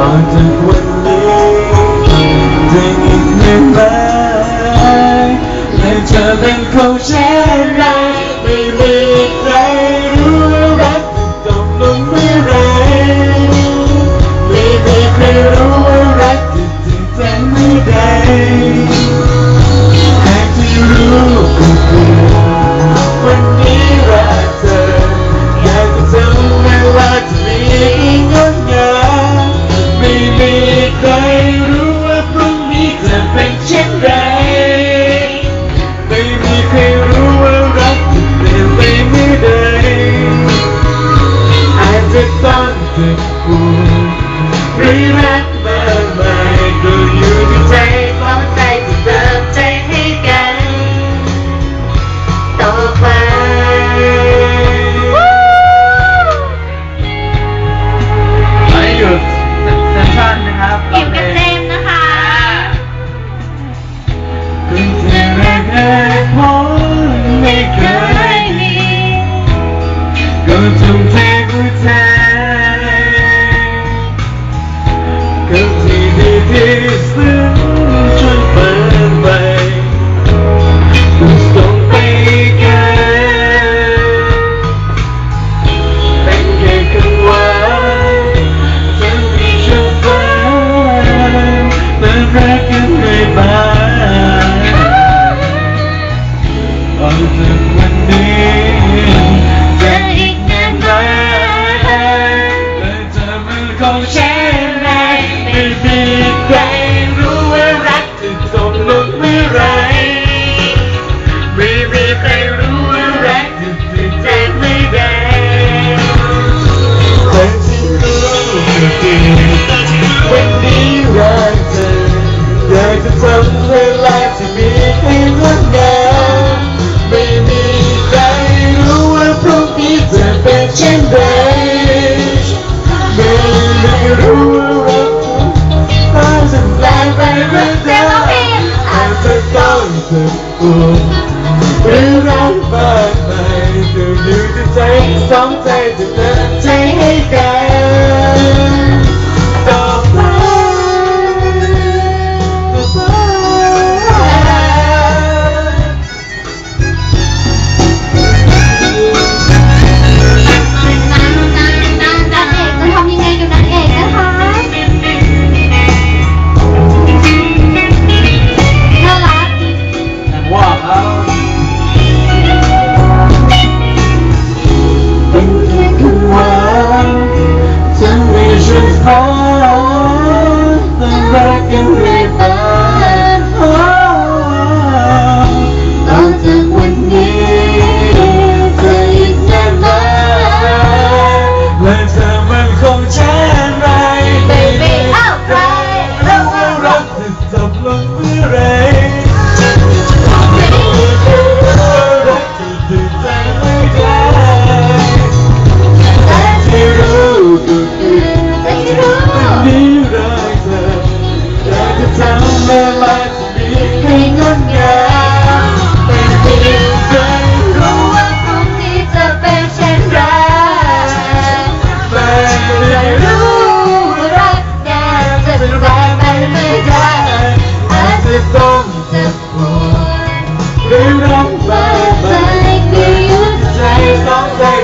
ต่อจกวันนี้จะอีกหนึ่งใบและเธอเป็นของฉั perfect ถึงวัจะอีกนานไหมละจะมือของฉันไหไม่มีใครรู้ว่ารักถึจบลงเมื่อไรไม่มีใครรู้ว่ารักถึงถึงจไม่ได้คนที่รู้ก็ดีวันนี้รักเธออยากจะทำเวลาที่มีให้ร่วมงาน แต่ไม่ต้องเสียตัวรักแบบไหนจะอยู่ใจสองใจจะเดินใจให้กัน home.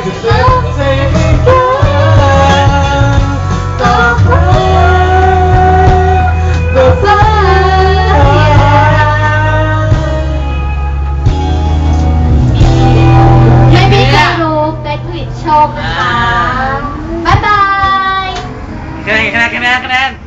ไม่มีใครรู้เป๊กผลิตโนะคะ บ๊ายบาย คะแนนคะแนนคะแนนคะแนน